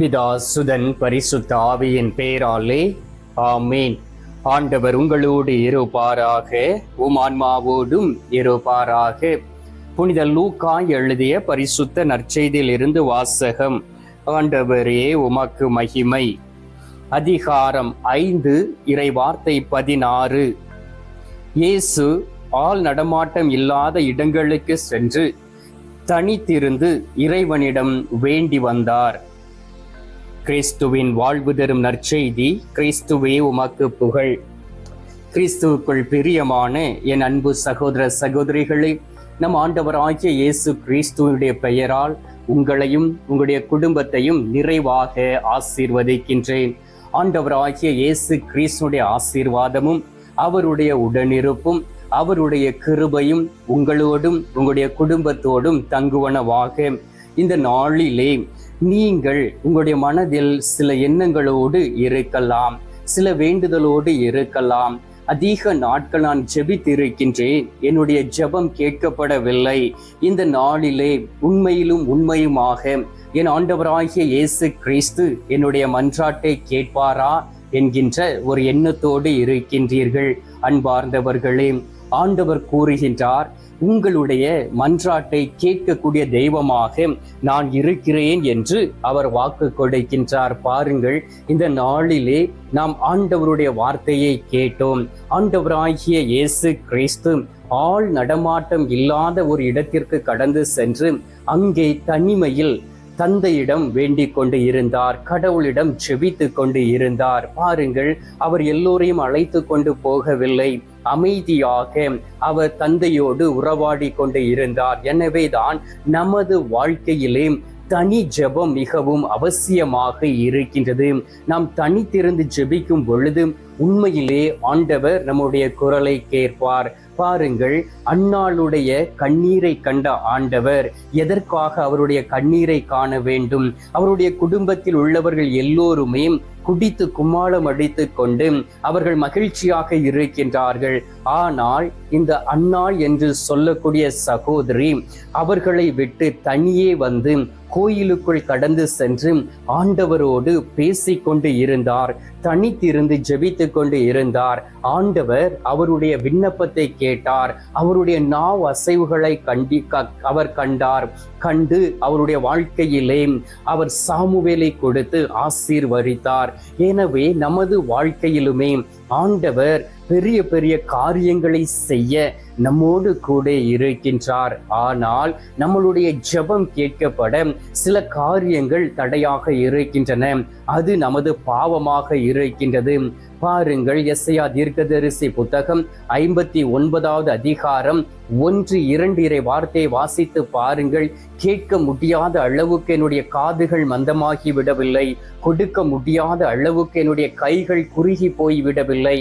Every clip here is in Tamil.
பிதா சுதன் பரிசுத்த ஆவியின் பேராலே ஆமீன். ஆண்டவர் உங்களோடு இருப்பாராக உமான்மாவோடும் இருப்பாராக. புனித லூக்கா எழுதிய பரிசுத்த நற்செய்தியிலிருந்து வாசகம் ஆண்டவரே உமக்கு மகிமை. அதிகாரம் ஐந்து இறை வார்த்தை பதினாறு. இயேசு ஆள் நடமாட்டம் இல்லாத இடங்களுக்கு சென்று தனித்திருந்து இறைவனிடம் வேண்டி வந்தார். கிறிஸ்துவின் வாழ்வு தரும் நற்செய்தி கிறிஸ்துவே உமக்கு புகழ். கிறிஸ்துவுக்குள் பிரியமான என் அன்பு சகோதர சகோதரிகளே நம் ஆண்டவராகிய இயேசு கிறிஸ்துவனுடைய பெயரால் உங்களையும் உங்களுடைய குடும்பத்தையும் நிறைவாக ஆசீர்வதிக்கின்றேன். ஆண்டவராகிய இயேசு கிறிஸ்துடைய ஆசீர்வாதமும் அவருடைய உடனிருப்பும் அவருடைய கிருபையும் உங்களோடும் உங்களுடைய குடும்பத்தோடும் தங்குவனவாக. இந்த நாளிலே நீங்கள் உங்களுடைய மனதில் சில எண்ணங்களோடு இருக்கலாம் சில வேண்டுதலோடு இருக்கலாம். அதிக நாட்கள் நான் ஜெபித்திருக்கின்றேன். என்னுடைய ஜெபம் கேட்கப்படவில்லை. இந்த நாளிலே உண்மையிலும் உண்மையுமாக என் ஆண்டவராகிய இயேசு கிறிஸ்து என்னுடைய மன்றாட்டை கேட்பாரா? என்கின்ற ஒரு எண்ணத்தோடு இருக்கின்றீர்கள். அன்பார்ந்தவர்களே ஆண்டவர் கூறுகின்றார் உங்களுடைய மன்றாட்டை கேட்கக்கூடிய தெய்வமாக நான் இருக்கிறேன் என்று அவர் வாக்கு கொடுக்கின்றார். பாருங்கள் இந்த நாளிலே நாம் ஆண்டவருடைய வார்த்தையை கேட்டோம். ஆண்டவராகிய இயேசு கிறிஸ்து ஆள் நடமாட்டம் இல்லாத ஒரு இடத்திற்கு கடந்து சென்று அங்கே தனிமையில் தந்தையிடம் வேண்டிக் கொண்டு இருந்தார் கடவுளிடம் செபித்து கொண்டு இருந்தார். பாருங்கள் அவர் எல்லோரையும் அழைத்து கொண்டு போகவில்லை. அமைதியாக அவர் தந்தையோடு உறவாடி கொண்டு இருந்தார். எனவேதான் நமது வாழ்க்கையிலே தனி ஜெபம் மிகவும் அவசியமாக இருக்கின்றது. நாம் தனித்திருந்து ஜெபிக்கும் பொழுது உண்மையிலே ஆண்டவர் நம்முடைய குரலை கேட்பார். பாருங்கள் அன்னாளுடைய கண்ணீரை கண்ட ஆண்டவர் எதற்காக அவருடைய கண்ணீரை காண வேண்டும்? அவருடைய குடும்பத்தில் உள்ளவர்கள் எல்லோருமே குடித்து கும்மாளம் அடித்து கொண்டு அவர்கள் மகிழ்ச்சியாக இருக்கின்றார்கள். ஆனால் இந்த அன்னாள் என்று சொல்லக்கூடிய சகோதரி அவர்களை விட்டு தனியே வந்து கோயிலுக்குள் கடந்து சென்று ஆண்டவரோடு பேசிக்கொண்டு இருந்தார். தனித்திருந்து ஜெபித்து கொண்டு இருந்தார். ஆண்டவர் அவருடைய விண்ணப்பத்தை கேட்டார். அவருடைய நாவ் அசைவுகளை கண்டி அவர் கண்டார். கண்டு அவருடைய வாழ்க்கையிலே அவர் சாமுவேலை கொடுத்து ஆசீர்வதித்தார். எனவே நமது வாழ்க்கையிலுமே ஆண்டவர் பெரிய பெரிய காரியங்களை செய்ய நம்மோடு கூட இருக்கின்றார். ஆனால் நம்மளுடைய ஜபம் கேட்கப்பட சில காரியங்கள் தடையாக இருக்கின்றன. அது நமது பாவமாக இருக்கின்றது. பாருங்கள். எஸ்ஐயா தீர்க்கதரிசி புத்தகம் ஐம்பத்தி ஒன்பதாவது அதிகாரம் ஒன்று இரண்டு இறை வார்த்தையை வாசித்து பாருங்கள். கேட்க முடியாத அளவுக்கு என்னுடைய காதுகள் மந்தமாகி விடவில்லை. கொடுக்க முடியாத அளவுக்கு என்னுடைய கைகள் குறுகி போய் விடவில்லை.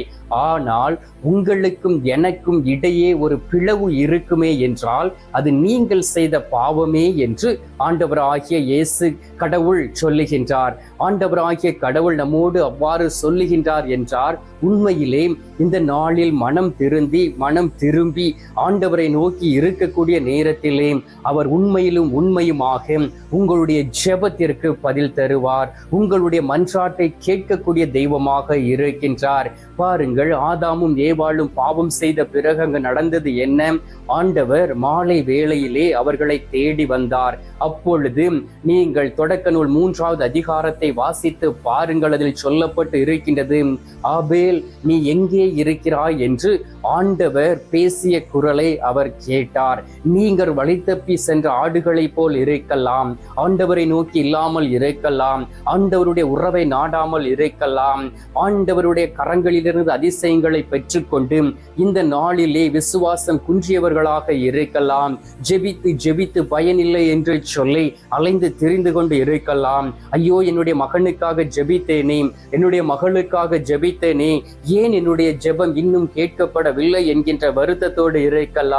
ஆனால் உங்களுக்கும் எனக்கும் இடையே ஒரு பிளவு இருக்குமே என்றால் அது நீங்கள் செய்த பாவமே என்று ஆண்டவராகிய இயேசு கடவுள் சொல்லுகின்றார். ஆண்டவராகிய கடவுள் நம்மோடு அவ்வாறு சொல்லுகின்றார் என்றார். உண்மையிலே இந்த நாளில் மனம் திருந்தி மனம் திரும்பி ஆண்டவர் நோக்கி இருக்கக்கூடிய நேரத்திலே அவர் உண்மையிலும் உண்மையுமாக உங்களுடைய ஜெபத்திற்கு பதில் தருவார். உங்களுடைய மன்றாட்டை கேட்கக்கூடிய தெய்வமாக இருக்கின்றார். பாருங்கள் ஆதாமும் ஏவாளும் பாவம் செய்த பிறகு அங்கு நடந்தது என்ன? ஆண்டவர் மாலை வேளையிலே அவர்களை தேடி வந்தார். அப்பொழுது நீங்கள் தொடக்க நூல் மூன்றாவது அதிகாரத்தை வாசித்து பாருங்கள் அதில் சொல்லப்பட்டு இருக்கின்றது ஆபேல் நீ எங்கே இருக்கிறாய்? என்று ஆண்டவர் பேசிய குரலை அவர் கேட்டார் நீங்கள் வழித்தப்பி தப்பி சென்ற ஆடுகளைப் போல் இருக்கலாம். ஆண்டவரை நோக்கி இல்லாமல் இருக்கலாம். ஆண்டவருடைய உறவை நாடாமல் இருக்கலாம். ஆண்டவருடைய கரங்களிலிருந்து அதிசயங்களை பெற்றுக்கொண்டு இந்த நாளிலே விசுவாசம் குன்றியவர்களாக இருக்கலாம். ஜெபித்து ஜெபித்து பயனில்லை என்று சொல்லி அலைந்து தெரிந்து கொண்டு இருக்கலாம். ஐயோ என்னுடைய மகனுக்காக ஜெபித்தேனே. என்னுடைய மகளுக்காக ஜெபித்தேனே. ஏன் என்னுடைய ஜெபம் இன்னும் கேட்கப்படவில்லை? என்கின்ற வருத்தத்தோடு இருக்கலாம்.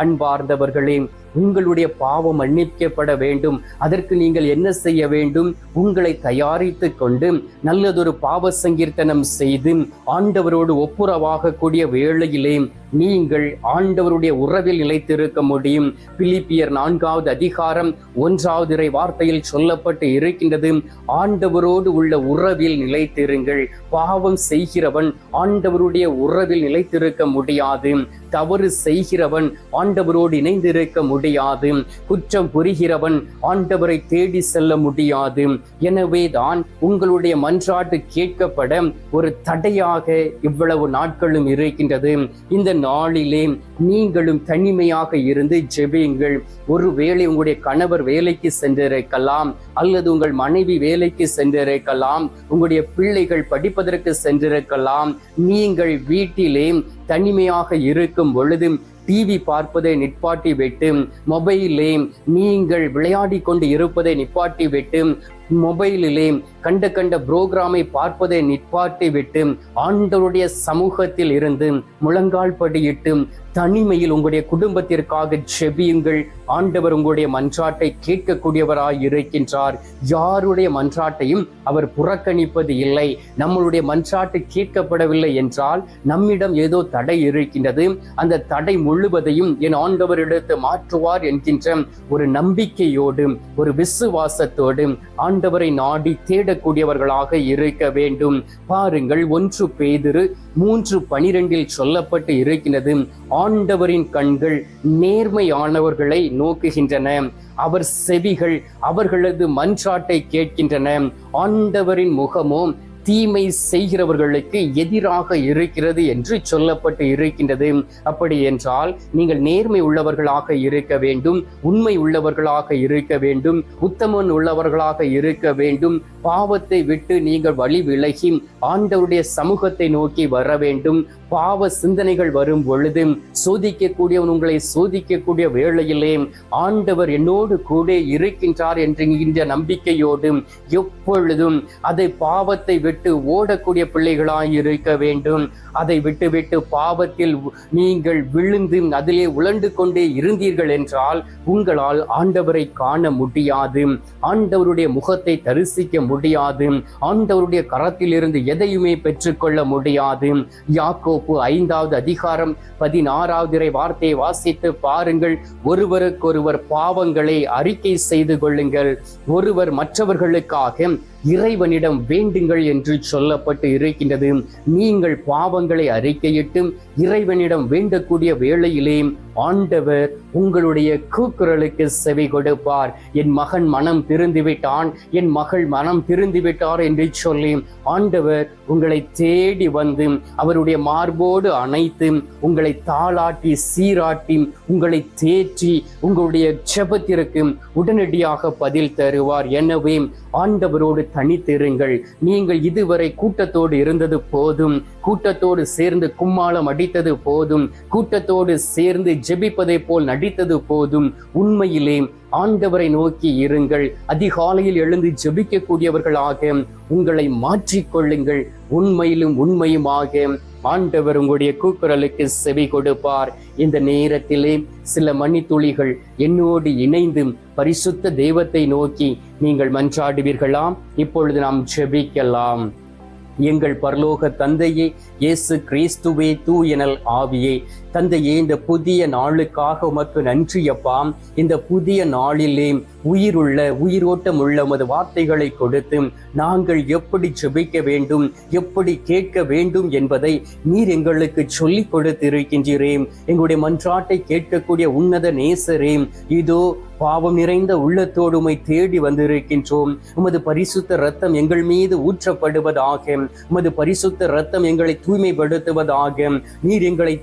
அன்பார்ந்தவர்களே உங்களுடைய பாவம் மன்னிக்கப்பட வேண்டும். அதற்கு நீங்கள் என்ன செய்ய வேண்டும்? உங்களை தயாரித்து கொண்டு நல்லதொரு பாவ சங்கீர்த்தனம் செய்து ஆண்டவரோடு ஒப்புரவாகக்கூடிய வேளையிலே நீங்கள் ஆண்டவருடைய உறவில் நிலைத்திருக்க முடியும். பிலிப்பியர் நான்காவது அதிகாரம் ஒன்றாவது இறை வார்த்தையில் சொல்லப்பட்டு இருக்கின்றது. ஆண்டவரோடு உள்ள உறவில் நிலைத்திருங்கள். பாவம் செய்கிறவன் ஆண்டவருடைய உறவில் நிலைத்திருக்க முடியாது. தவறு செய்கிறவன் ஆண்டவரோடு இணைந்திருக்க முடியாது. குற்றம் புரிகிறவன் ஆண்டவரை தேடி செல்ல முடியாது. எனவே தான் உங்களுடைய மன்றாட்டு கேட்கப்பட ஒரு தடையாக இவ்வளவு நாட்களும் இருக்கின்றது. இந்த நாளிலே நீங்களும் தனிமையாக இருந்து ஜெபியுங்கள். ஒருவேளை உங்களுடைய கணவர் வேலைக்கு சென்றிருக்கலாம் அல்லது உங்கள் மனைவி வேலைக்கு சென்றிருக்கலாம் உங்களுடைய பிள்ளைகள் படிப்பதற்கு சென்றிருக்கலாம் நீங்கள் வீட்டிலே தனிமையாக இருக்கும் பொழுது டிவி பார்ப்பதை நிப்பாட்டி விட்டு மொபைலே நீங்கள் விளையாடி கொண்டு இருப்பதை நிப்பாட்டி விட்டு மொபைலிலே கண்ட கண்ட புரோகிராமை பார்ப்பதை நிற்பாட்டி விட்டு ஆண்டவருடைய சமூகத்தில் இருந்து முழங்கால் படியிட்டு தனிமையில் உங்களுடைய குடும்பத்திற்காக செபியுங்கள் ஆண்டவர் உங்களுடைய மன்றாட்டை கேட்கக்கூடியவராய் இருக்கின்றார். யாருடைய மன்றாட்டையும் அவர் புறக்கணிப்பது இல்லை. நம்மளுடைய மன்றாட்டு கேட்கப்படவில்லை என்றால் நம்மிடம் ஏதோ தடை இருக்கின்றது. அந்த தடை முழுவதையும் என் ஆண்டவரிடத்து மாற்றுவார் என்கின்ற ஒரு நம்பிக்கையோடு ஒரு விசுவாசத்தோடு ஆண்டவரை நாடி தேடக்கூடியவர்களாக இருக்க வேண்டும். பாருங்கள் ஒன்று பேதிரு மூன்று பனிரெண்டில் சொல்லப்பட்டு இருக்கின்றது. ஆண்டவரின் கண்கள் நேர்மையானவர்களை நோக்குகின்றன. அவர் செவிகள் அவர்களது மன்றாட்டை கேட்கின்றன. ஆண்டவரின் முகமோ தீமை செய்கிறவர்களுக்கு எதிராக இருக்கிறது என்று சொல்லப்பட்டு இருக்கின்றது. அப்படி என்றால் நீங்கள் நேர்மை உள்ளவர்களாக இருக்க வேண்டும் உண்மை உள்ளவர்களாக இருக்க வேண்டும் உத்தமன் உள்ளவர்களாக இருக்க வேண்டும். பாவத்தை விட்டு நீங்கள் வழி விலகி ஆண்டவருடைய சமூகத்தை நோக்கி வர வேண்டும். பாவ சிந்தனைகள் வரும் பொழுது சோதிக்கக்கூடியவன் உங்களை சோதிக்கக்கூடிய வேளையிலே ஆண்டவர் என்னோடு கூட இருக்கின்றார் என்கின்ற நம்பிக்கையோடு எப்பொழுதும் அதை பாவத்தை விட்டு ஓடக்கூடிய பிள்ளைகளாய் இருக்க வேண்டும். அதை விட்டுவிட்டு பாவத்தில் நீங்கள் விழுந்து அதிலே உழண்டு கொண்டே இருந்தீர்கள் என்றால் உங்களால் ஆண்டவரை காண முடியாது. ஆண்டவருடைய முகத்தை தரிசிக்க முடியாது. ஆண்டவருடைய கரத்திலிருந்து எதையுமே பெற்றுக்கொள்ள முடியாது. யாக்கோப்பு ஐந்தாவது அதிகாரம் பதினாறாவது வார்த்தையை வாசித்து பாருங்கள். ஒருவருக்கொருவர் பாவங்களை அறிக்கை செய்து கொள்ளுங்கள். ஒருவர் மற்றவர்களுக்காக இறைவனிடம் வேண்டுங்கள் என்று சொல்லப்பட்டு இருக்கின்றது. நீங்கள் பாவங்களை அறிக்கையிட்டும் இறைவனிடம் வேண்டக்கூடிய வேளையிலே ஆண்டவர் உங்களுடைய கூக்குரலுக்கு செவி கொடுப்பார். என் மகன் மனம் திருந்து விட்டான் என் மகள் மனம் திருந்துவிட்டார் என்று சொல்லி ஆண்டவர் உங்களை தேடி வந்து அவருடைய மார்போடு அணைத்து உங்களை தாளாட்டி சீராட்டி உங்களை தேற்றி உங்களுடைய செபத்திற்கு உடனடியாக பதில் தருவார். எனவே ஆண்டவரோடு தனித்திருங்கள். நீங்கள் இதுவரை கூட்டத்தோடு இருந்தது போதும். கூட்டத்தோடு சேர்ந்து கும்மாளம் அடித்தது போதும். கூட்டத்தோடு சேர்ந்து ஜெபிப்பதை போல் நடித்தது போதும். உண்மையிலே ஆண்டவரை நோக்கி இருங்கள். அதிகாலையில் எழுந்து ஜெபிக்கக்கூடியவர்களாக உங்களை மாற்றிக்கொள்ளுங்கள். உண்மையிலும் உண்மையுமாக ஆண்டவர் உங்களுடைய கூக்குரலுக்கு செவி கொடுப்பார். இந்த நேரத்திலே சில மணித்துளிகள் என்னோடு இணைந்து பரிசுத்த தெய்வத்தை நோக்கி நீங்கள் மன்றாடுவீர்களாம். இப்பொழுது நாம் ஜெபிக்கலாம். எங்கள் பரலோக தந்தையே இயேசு கிறிஸ்துவே தூயனல் ஆவியே தந்தையே இந்த புதிய நாளுக்காக உமக்கு நன்றி அப்பா. இந்த புதிய நாளிலே உயிருள்ள உயிரோட்டம் உள்ள உமது வார்த்தைகளை கொடுத்து நாங்கள் எப்படி ஜெபிக்க வேண்டும் எப்படி கேட்க வேண்டும் என்பதை நீர் எங்களுக்கு சொல்லிக் கொடுத்திருக்கின்றீரே. எங்களுடைய மன்றாட்டை கேட்கக்கூடிய உன்னத நேசரே இதோ பாவம் நிறைந்த உள்ளத்தோடு தேடி வந்திருக்கின்றோம். உமது பரிசுத்த ரத்தம் எங்கள் மீது ஊற்றப்படுவதாக உமது பரிசுத்த ரத்தம் எங்களை தூய்மைப்படுத்துவதாக நீர் எங்களை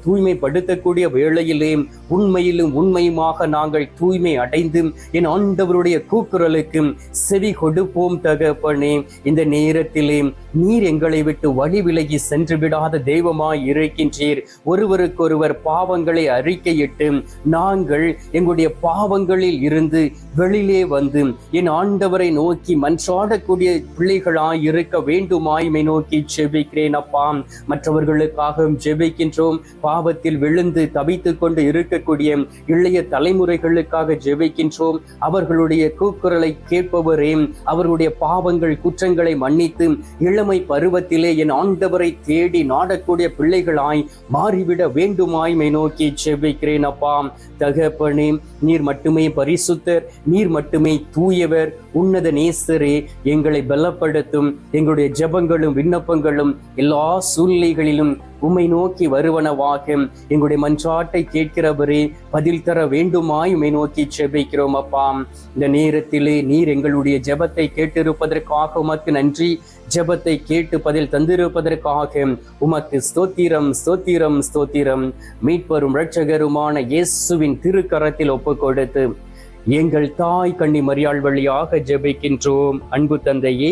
தூய்மைப்படுத்தக்கூடிய வேளையிலே உண்மையிலும் உண்மையுமாக நாங்கள் தூய்மை அடைந்து என் ஆண்டவருடைய கூக்குரலுக்கு செவி கொடுப்போம் தகப்பனே. இந்த நேரத்திலே நீர் எங்களை விட்டு வழி விலகி சென்று விடாத தெய்வமாய் இருக்கின்றீர். ஒருவருக்கொருவர் பாவங்களை அறிக்கையிட்டு நாங்கள் எங்களுடைய பாவங்களில் இருந்து வெளியிலே வந்து என் ஆண்டவரை நோக்கி மன்றாடக்கூடிய பிள்ளைகளாய் இருக்க வேண்டுமாய்மை நோக்கி ஜெபிக்கிறேன் அப்பா. மற்றவர்களுக்காகவும் ஜெபிக்கின்றோம். பாவத்தில் விழுந்து தவித்துக் கொண்டு இருக்கக்கூடிய இளைய தலைமுறைகளுக்காக ஜெபிக்கின்றோம். அவர்களுடைய கூக்குரலை கேட்பவரே அவர்களுடைய பாவங்கள் குற்றங்களை மன்னித்து இளமை பருவத்திலே என் ஆண்டவரை தேடி நாடக்கூடிய பிள்ளைகளாய் மாறிவிட வேண்டுமாய்மை நோக்கி ஜெபிக்கிறேன் அப்பா. தகப்பனே நீர் மட்டுமே பரிசுத்தர் நீர் மட்டுமே தூயவர். உன்னத நேசரே எங்களை பலப்படுத்தும். எங்களுடைய ஜெபங்களும் விண்ணப்பங்களும் எல்லா சூழ்நிலைகளிலும் உம்மை நோக்கி வருவனவாகும். எங்களுடைய மன்றாட்டை கேட்கிறவரே பதில் தர வேண்டுமாய் உமை நோக்கி ஜெபிக்கிறோம் அப்பா. இந்த நேரத்திலே நீர் எங்களுடைய ஜெபத்தை கேட்டிருப்பதற்காக உமக்கு நன்றி. ஜெபத்தை கேட்டு பதில் தந்திருப்பதற்காக உமக்கு ஸ்தோத்திரம் ஸ்தோத்திரம் ஸ்தோத்திரம். மீட்பரும் இரட்சகருமான இயேசுவின் திருக்கரத்தில் ஒப்பு கொடுத்து எங்கள் தாய் கண்ணி மரியாள் வழியாக ஜெபிக்கின்றோம். அன்பு தந்தையே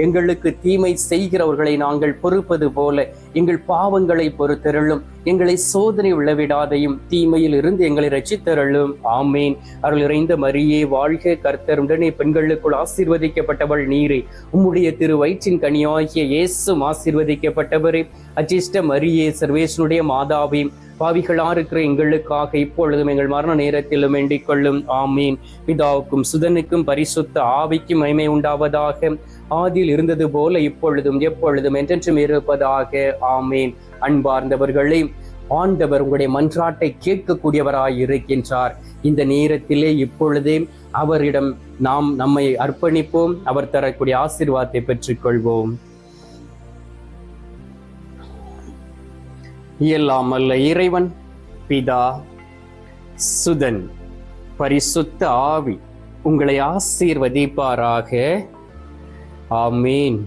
எங்களுக்கு தீமை செய்கிறவர்களை நாங்கள் பொறுப்பது போல எங்கள் பாவங்களை பொறுத்தருளும். எங்களை சோதனை உள்ளவிடாதையும் தீமையில் இருந்து எங்களை ரட்சித்தருளும். ஆமேன். அருள் இறைந்த மரியே வாழ்க கர்த்தர். உடனே பெண்களுக்குள் ஆசீர்வதிக்கப்பட்டவள் நீரே. உம்முடைய திரு வயிற்றின் கனியாகிய இயேசும் ஆசீர்வதிக்கப்பட்டவரே. அஜிஷ்ட மரியே சர்வேசனுடைய மாதாவே. பாவிகளா இருக்கிற எங்களுக்காக இப்பொழுதும் எங்கள் மரண நேரத்திலும் வேண்டிக் கொள்ளும். ஆமீன். பிதாவுக்கும் சுதனுக்கும் பரிசுத்த ஆவிக்கும் மகிமை உண்டாவதாக. ஆதியில் இருந்தது போல இப்பொழுதும் எப்பொழுதும் என்றென்றும் இருப்பதாக. ஆமேன். அன்பார்ந்தவர்களே ஆண்டவர் உங்களுடைய மன்றாட்டை கேட்கக்கூடியவராய் இருக்கின்றார். இந்த நேரத்திலே இப்பொழுதே அவரிடம் நாம் நம்மை அர்ப்பணிப்போம் அவர் தரக்கூடிய ஆசீர்வாதத்தை பெற்றுக்கொள்வோம். எல்லாம் அல்ல இறைவன் பிதா சுதன் பரிசுத்த ஆவி உங்களை ஆசீர்வதிப்பாராக. ஆமீன்